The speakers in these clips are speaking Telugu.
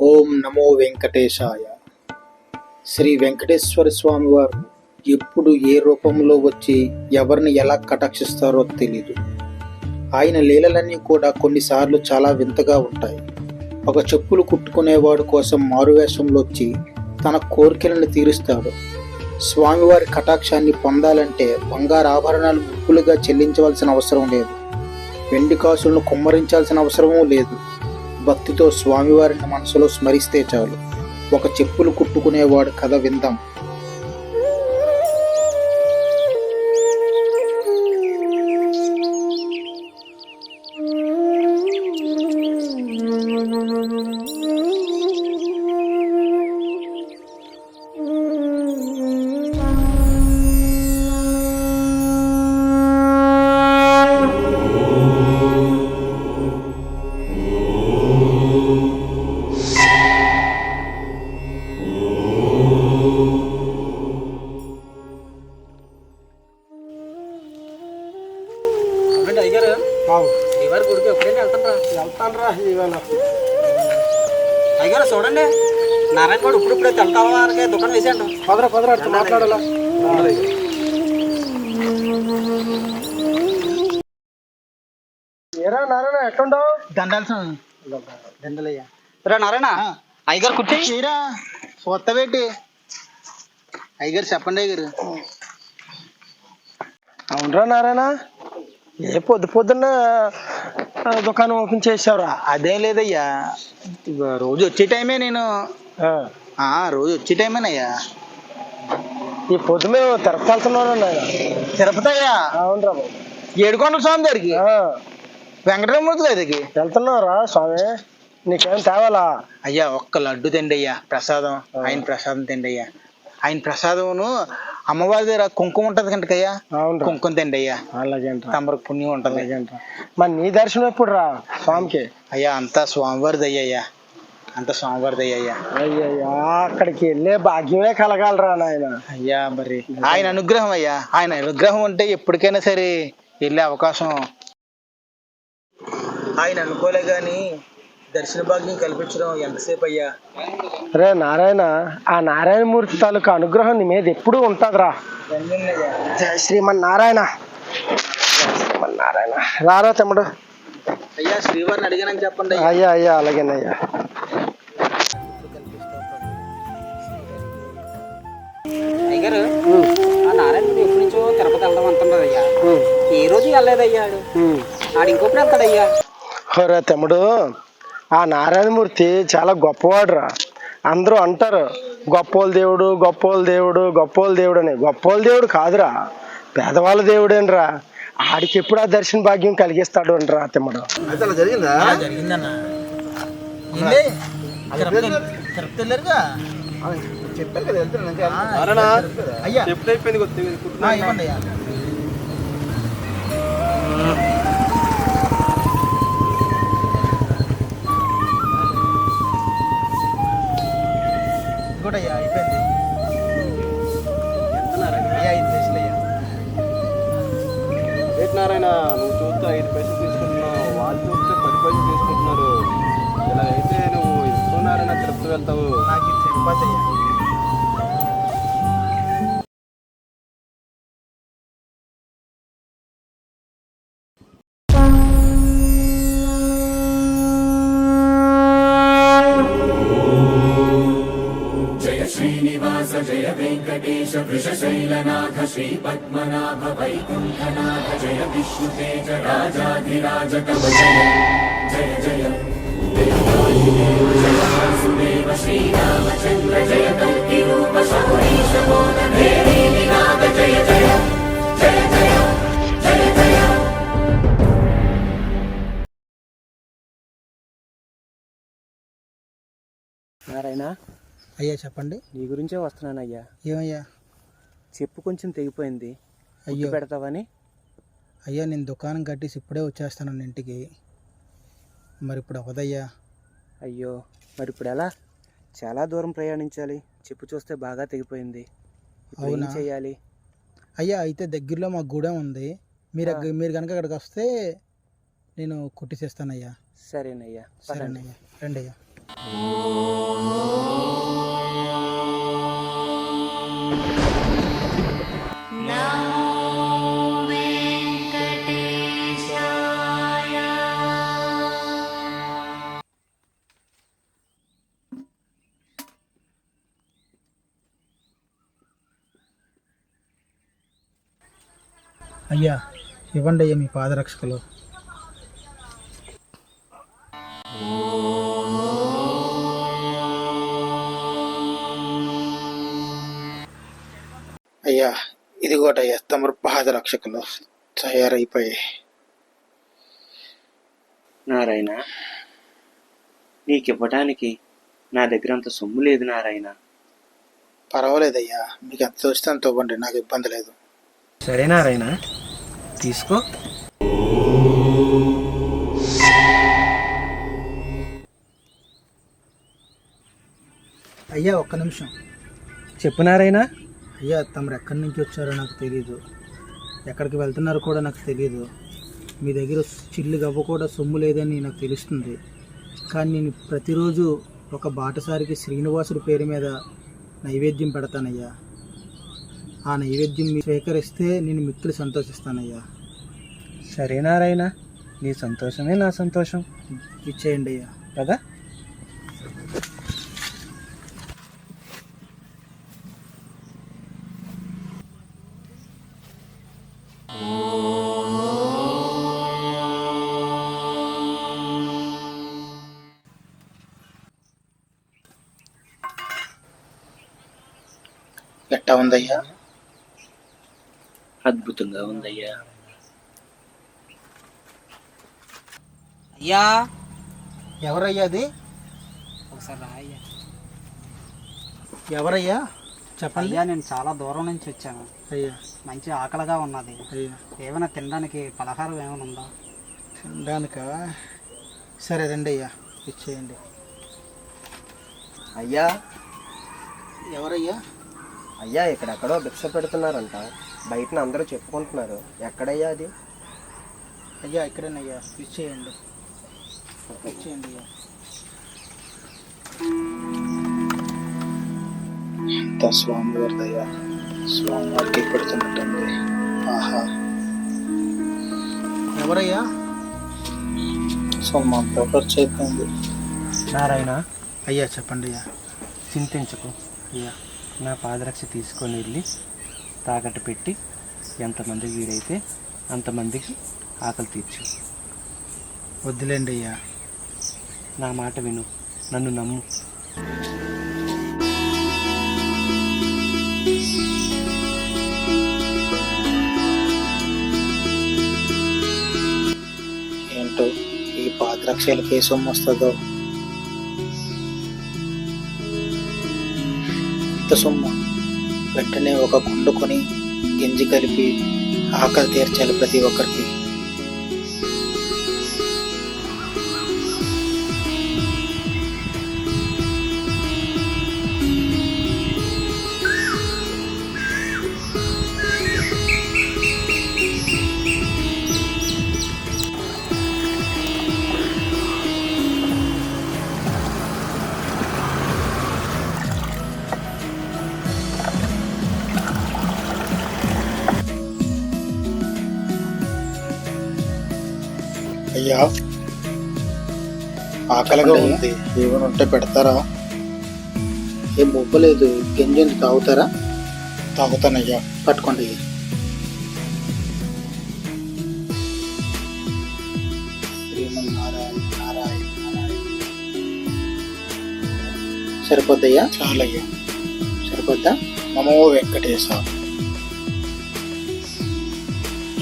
ఓం నమో వెంకటేశాయ. శ్రీ వెంకటేశ్వర స్వామి వారు ఎప్పుడు ఏ రూపంలో వచ్చి ఎవరిని ఎలా కటాక్షిస్తారో తెలీదు. ఆయన లీలలన్నీ కూడా కొన్నిసార్లు చాలా వింతగా ఉంటాయి. ఒక చెప్పులు కుట్టుకునేవాడు కోసం మారువేషంలో వచ్చి తన కోరికలను తీరుస్తాడు. స్వామివారి కటాక్షాన్ని పొందాలంటే బంగారు ఆభరణాలు ముక్కులుగా చెల్లించవలసిన అవసరం లేదు. వెండి కాసులను కుమ్మరించాల్సిన అవసరమూ లేదు. భక్తితో స్వామివారిని మనసులో స్మరిస్తే చాలు. ఒక చెప్పులు కుట్టుకునేవాడు కథ విందాం. వెళ్తాను రా ఇవాళ అయ్యారు చూడండి నారాయణ కూడా ఇప్పుడు ఇప్పుడే తెల్తావారికి దుకాణం వేసేయండి. పదరా పదరా మాట్లాడాలా? ఏరా నారాయణ ఎట్లుండవు దండాల్సిన దండలయ్యా రా నారాయణ అయ్యగారు కూర్చో. తీరా కొత్త పెట్టి. అయ్యగారు చెప్పండి అయ్యగారు. అవునరా నారాయణ? ఏ పొద్దు పొద్దున్న దుకాణం ఓపెన్ చేసావురా అదేం లేదయ్యా. రోజు వచ్చే టైమే నేను. ఆ, రోజు వచ్చే టైమేనయ్యా. ఈ పొద్దు మేము తిరుపతి వెళ్తున్నారా నాయన. తిరుపతి అయ్యా అవునరా బాబు. ఏడుకొండల స్వామి దగ్గరికి ఆ, వెంకటరమూర్తి దగ్గరికి? వెళ్తున్నావురా స్వామి? నీకేం తేవాలా? అయ్యా ఒక్క లడ్డు తిండి అయ్యా ప్రసాదం ఆయన ప్రసాదం తిండి అయ్యా ఆయన ప్రసాదమును అమ్మవారి దగ్గర కుంకుమ ఉంటది కంటకయ్యా కుంకుమ తిండి అయ్యా. తమరికి పుణ్యం ఉంటది. మరి నీ దర్శనం ఎప్పుడు రా స్వామికి? అయ్యా అంతా స్వామివారిది అయ్యా అంతా స్వామివారిది అయ్యా అయ్యయ్యా అక్కడికి వెళ్ళే భాగ్యమే కలగాలరా నాయన. అయ్యా మరి ఆయన అనుగ్రహం అయ్యా. ఆయన అనుగ్రహం ఉంటే ఎప్పటికైనా సరే వెళ్ళే అవకాశం. ఆయన అనుకోలే గాని దర్శన భాగ్యం కల్పించడం ఎంతసేపు అయ్యా రే నారాయణ ఆ నారాయణమూర్తి తాలూకా అనుగ్రహం నీ మీద ఎప్పుడూ ఉంటుందిరా. జయ శ్రీమన్ నారాయణ శ్రీమన్ నారాయణ రారా తమ్ముడు. అయ్యా శ్రీవారిని అడిగానని చెప్పండి అయ్యా. అయ్యా అయ్యా అలాగేనయ్యా. అయ్యగారు ఆ నారాయణుడు ఎప్పటి నుంచో తిరుపతి వెళ్దాం అంటున్నారు అయ్యా ఏ రోజు వెళ్ళలేదయ్యా ఆడు? ఆడు ఇంకొప్పుడు వెళ్తాడయ్యా తమ్ముడు ఆ నారాయణమూర్తి చాలా గొప్పవాడురా. అందరూ అంటారు గొప్పోళ్ళ దేవుడు గొప్పోళ్ళ దేవుడు గొప్పోళ్ళ దేవుడు అని. గొప్పోళ్ళ దేవుడు కాదురా పేదవాళ్ళ దేవుడేనరా ఆడికి ఎప్పుడు ఆ దర్శన భాగ్యం కలిగిస్తాడు అంటరా తమ్ముడు అయ్యా. నారాయణ నువ్వు చూస్తే ఐదు పైసలు తీసుకుంటున్నావు వాళ్ళు చూస్తే పది పైసలు తీసుకుంటున్నారు. ఇలా అయితే నువ్వు ఇస్తున్నారని తిరుపతి వెళ్తావు. నాకు నారాయణ అయ్యా చెప్పండి. నీ గురించే వస్తున్నానయ్యా. ఏమయ్యా? చెప్పు కొంచెం తెగిపోయింది. అయ్యో. పెడతావని అయ్యా నేను దుకాణం కట్టేసి ఇప్పుడే వచ్చేస్తాను ఇంటికి. మరి ఇప్పుడు అవదయ్యా అయ్యో మరి ఇప్పుడు ఎలా? చాలా దూరం ప్రయాణించాలి. చెప్పు చూస్తే బాగా తెగిపోయింది. ఇప్పుడు ఏం అవునా? చేయాలి? అయ్యా అయితే దగ్గరలో మా గూడెం ఉంది. మీరు. అగ్గ- మీరు కనుక అక్కడికి వస్తే నేను కుట్టిసేస్తానయ్యా. సరేనయ్యా. పదండి. సరేనయ్యా. రండి అయ్యా అయ్యా ఇవ్వండి అయ్యా మీ పాదరక్షకులు. అయ్యా ఇదిగోటయ్యా తమరు పాదరక్షకులు తయారైపోయాయి నారాయణ నీకు ఇవ్వడానికి నా దగ్గర అంత సొమ్ము లేదు నారాయణ. పర్వాలేదయ్యా మీకు ఎంత వస్తే అంత ఇవ్వండి నాకు ఇబ్బంది లేదు. సరే నారాయణ తీసుకో. అయ్యా ఒక్క నిమిషం. చెప్పు నారాయణ అయ్యా తమరు ఎక్కడి నుంచి వచ్చారో నాకు తెలియదు ఎక్కడికి వెళ్తున్నారో కూడా నాకు తెలియదు మీ దగ్గర చిల్లు గవ్వ కూడా సొమ్ము లేదని నాకు తెలుస్తుంది. కానీ నేను ప్రతిరోజు ఒక బాటసారికి శ్రీనివాసుడి పేరు మీద నైవేద్యం పెడతానయ్యా. ఆ నైవేద్యం మీరు స్వీకరిస్తే నేను మిక్కులు సంతోషిస్తానయ్యా. సరే నారాయణ నీ సంతోషమే నా సంతోషం. ఇచ్చేయండి అయ్యా కదా ఎట్టా ఉందయ్యా? అద్భుతంగా ఉందయ్యా. అయ్యా. ఎవరయ్యా అది? ఒకసారి రా అయ్యా ఎవరయ్యా? చెప్పండి. అయ్యా నేను చాలా దూరం నుంచి వచ్చాను. అయ్యా. మంచి ఆకలిగా ఉన్నది. అయ్యా. ఏమైనా తినడానికి పలహారం ఏమైనా ఉందా? తినడానిక? సరే రండి అయ్యా ఇచ్చేయండి. అయ్యా. ఎవరయ్యా? అయ్యా ఇక్కడెక్కడో భిక్ష పెడుతున్నారంట. బయటన అందరూ చెప్పుకుంటున్నారు. ఎక్కడయ్యా అది? అయ్యా ఇక్కడేనయ్యా. అయ్యా. అంతా స్వామివారి దయ్యా స్వామివారికి పెడుతున్నట్టుంది ఆహా. ఎవరయ్యా? అంతా ఖర్చు అయిపోయింది నారాయణ. అయ్యా చెప్పండి అయ్యా. చింతించకు. అయ్యా నా పాదరక్ష తీసుకొని వెళ్ళి తాకట్టు పెట్టి ఎంతమంది వీలైతే అంతమందికి ఆకలి తీర్చు. వద్దులేండి అయ్యా. నా మాట విను. నన్ను నమ్ము. ఏంటో ఈ పాదరక్షలకి ఏ సొమ్ము వస్తుందో? ఇంత సొమ్ము. వెంటనే ఒక గుండు కొని గింజి కలిపి ఆకలి తీర్చాలి ప్రతి ఒక్కరికి. అయ్యా ఆకలిగా ఉంది. ఏమైనా ఉంటే పెడతారా? ఏం బొబ్బలేదు గింజ ఉంది. తాగుతారా? తాగుతానయ్యా. పట్టుకోండి. సరిపోద్దయ్యా? చాలయ్యా. సరిపోద్దా? నమో వెంకటేశ.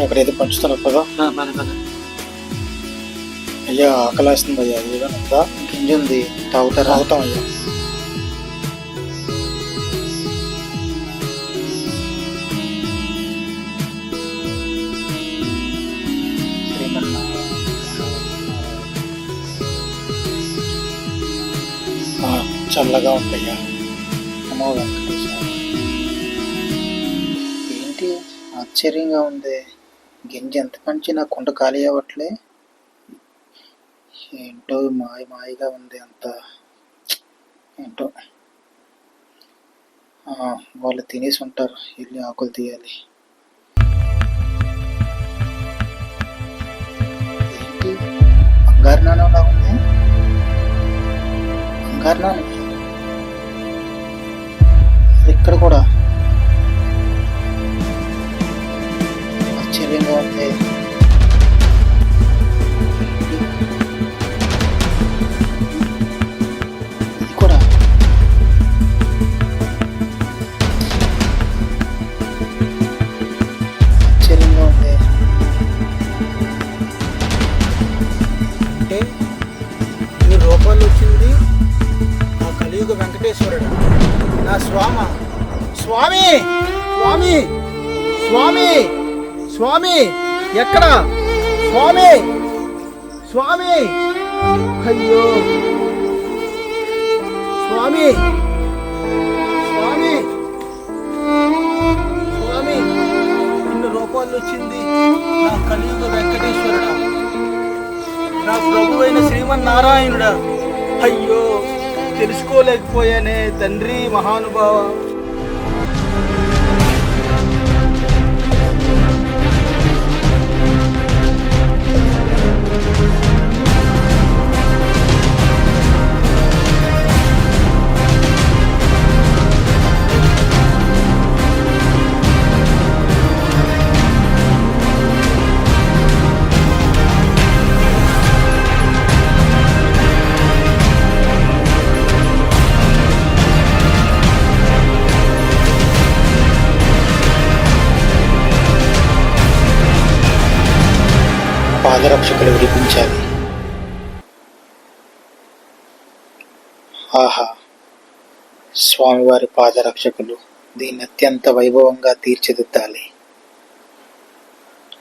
ఎక్కడైతే పంచుతున్నారు కదా? అయ్యా ఆకలేస్తుంది అయ్యా ఏదైనా ఉందా గింజ ఉంది తాగుతారా తాగుతాం అయ్యా. చల్లగా ఉంటాయా అమ్మో వెంకటేశ్వర ఏంటి? ఆశ్చర్యంగా ఉంది. గింజ ఎంత పంచినా కుండ ఖాళీ అవ్వట్లే. ఏంటో మాయ మాయగా ఉంది అంత. ఏంటో. ఆ, వాళ్ళు తినేసి ఉంటారు. వెళ్ళి ఆకులు తీయాలి. ఏంటి? బంగారు నాణంలా ఉంది? బంగారు నాణం? ఇక్కడ కూడా. ఆశ్చర్యంగా ఉంది. స్వామి ఎక్కడ? స్వామి స్వామి. అయ్యో. స్వామి స్వామి. స్వామి ఇన్ని రూపాలు వచ్చింది. నా కలియుగ వెంకటేశ్వరుడా. నా ప్రభు అయిన శ్రీమన్నారాయణుడా. అయ్యో తెలుసుకోలేకపోయానే తండ్రి మహానుభావ. ఆహా. స్వామివారి పాదరక్షకులు దీన్ని అత్యంత వైభవంగా తీర్చిదిద్దాలి.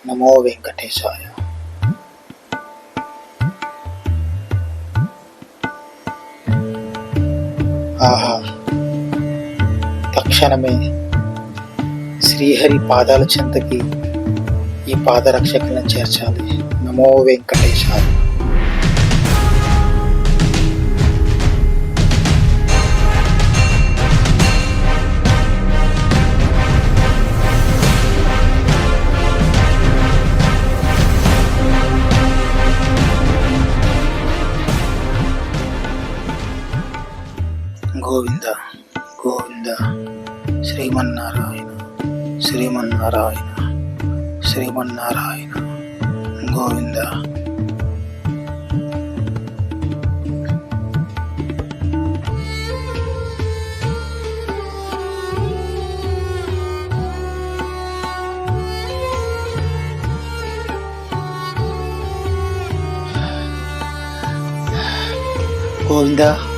నమో వెంకటేశాయ. ఆహా. తక్షణమే శ్రీహరి పాదాల చెంతకి ఈ పాదరక్షకులను చేర్చాలి. నమో వెంకటేశాయ. గోవింద గోవింద శ్రీమన్నారాయణ శ్రీమన్నారాయణ శ్రీమన్నారాయణ గోవింద గోవింద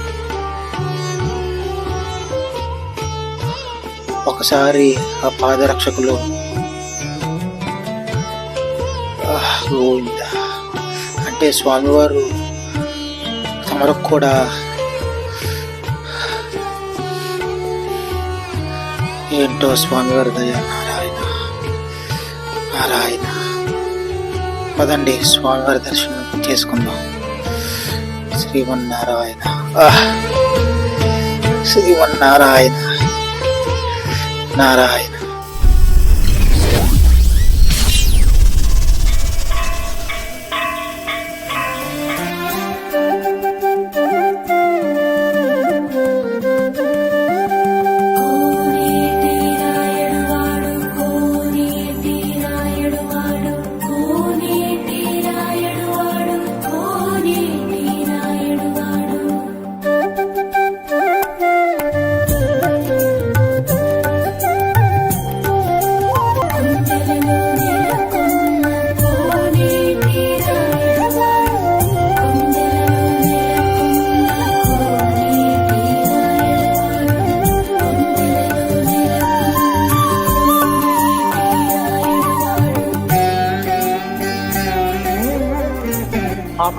ఒకసారి ఆ పాదరక్షకులు. గోవింద. అంటే స్వామివారు తమరకు కూడా ఏంటో స్వామివారి దయ నారాయణ నారాయణ. పదండి స్వామివారి దర్శనం చేసుకుందాం. శ్రీమన్నారాయణ. ఆహ్, శ్రీమన్నారాయణ. నారాయణ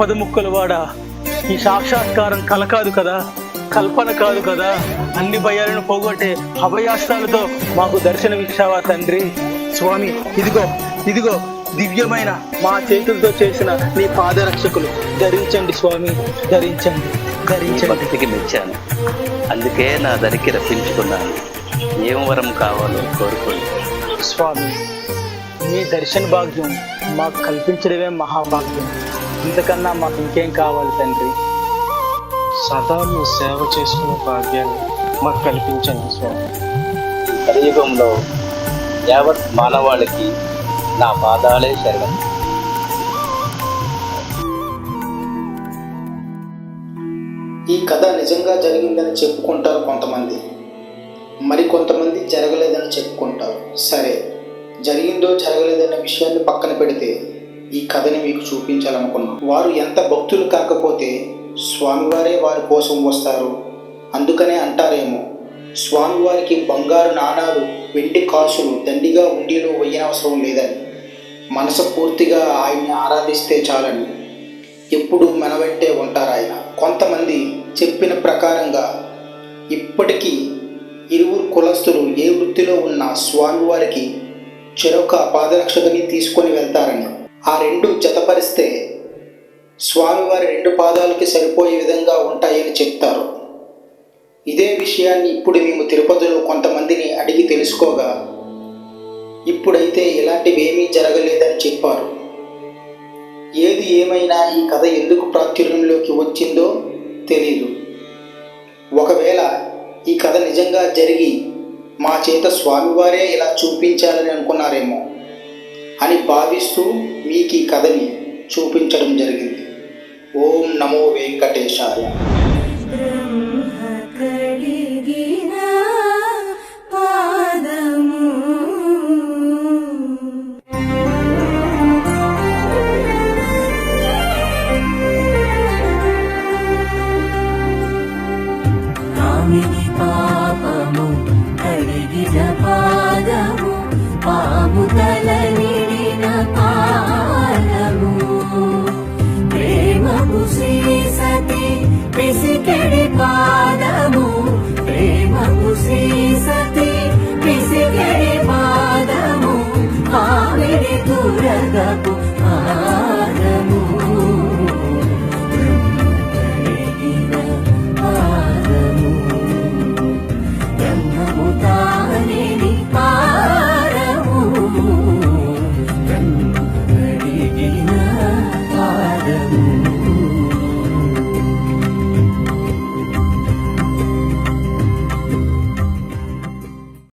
ఆపద ముక్కలు వాడా? ఈ సాక్షాత్కారం కల కాదు కదా? కల్పన కాదు కదా? అన్ని భయాలను పోగొట్టే అభయాస్తాలతో మాకు దర్శనమిచ్చావా తండ్రి? స్వామి ఇదిగో ఇదిగో దివ్యమైన మా చేతులతో చేసిన నీ పాదరక్షకులు. ధరించండి స్వామి ధరించండి ధరించండి. భక్తికి మెచ్చాను. అందుకే నా దరికి రప్పించుకున్నాను ఏం వరం కావాలో కోరుకోండి. స్వామి మీ దర్శన భాగ్యం మాకు కల్పించడమే మహాభాగ్యం. ఇంతకన్నా మాకు ఇంకేం కావాలి తండ్రి? సదా మీ సేవ చేసుకునే భాగ్యాన్ని మాకు కల్పించండి స్వామి. కలియుగంలో యావత్ మానవాళికి నా పాదాలే శరణం. ఈ కథ నిజంగా జరిగిందని చెప్పుకుంటారు కొంతమంది. మరి కొంతమంది జరగలేదని చెప్పుకుంటారు. సరే జరిగిందో జరగలేదన్న విషయాన్ని పక్కన పెడితే ఈ కథని మీకు చూపించాలనుకున్నాం. వారు ఎంత భక్తులు కాకపోతే స్వామివారే వారి కోసం వస్తారు. అందుకనే అంటారేమో స్వామివారికి బంగారు నాణాలు వెండి కాసులు దండిగా ఉండిలో వేయనవసరం లేదని. మనసు పూర్తిగా ఆయన్ని ఆరాధిస్తే చాలని ఎప్పుడు మన వెంటే ఉంటారు ఆయన. కొంతమంది చెప్పిన ప్రకారంగా ఇప్పటికీ ఇరువురు కులస్తులు ఏ వృత్తిలో ఉన్న స్వామివారికి చెరొక పాదరక్షకని తీసుకొని వెళ్తారని ఆ రెండు జతపరిస్తే స్వామివారి రెండు పాదాలకి సరిపోయే విధంగా ఉంటాయని చెప్తారు. ఇదే విషయాన్ని ఇప్పుడు మేము తిరుపతిలో కొంతమందిని అడిగి తెలుసుకోగా ఇప్పుడైతే ఇలాంటివేమీ జరగలేదని చెప్పారు. ఏది ఏమైనా ఈ కథ ఎందుకు ప్రాచుర్యంలోకి వచ్చిందో తెలీదు. ఒకవేళ ఈ కథ నిజంగా జరిగి మా చేత స్వామివారే ఇలా చూపించాలని అనుకున్నారేమో. అని భావిస్తూ మీకు ఈ కథని చూపించడం జరిగింది. ఓం నమో వెంకటేశాయ.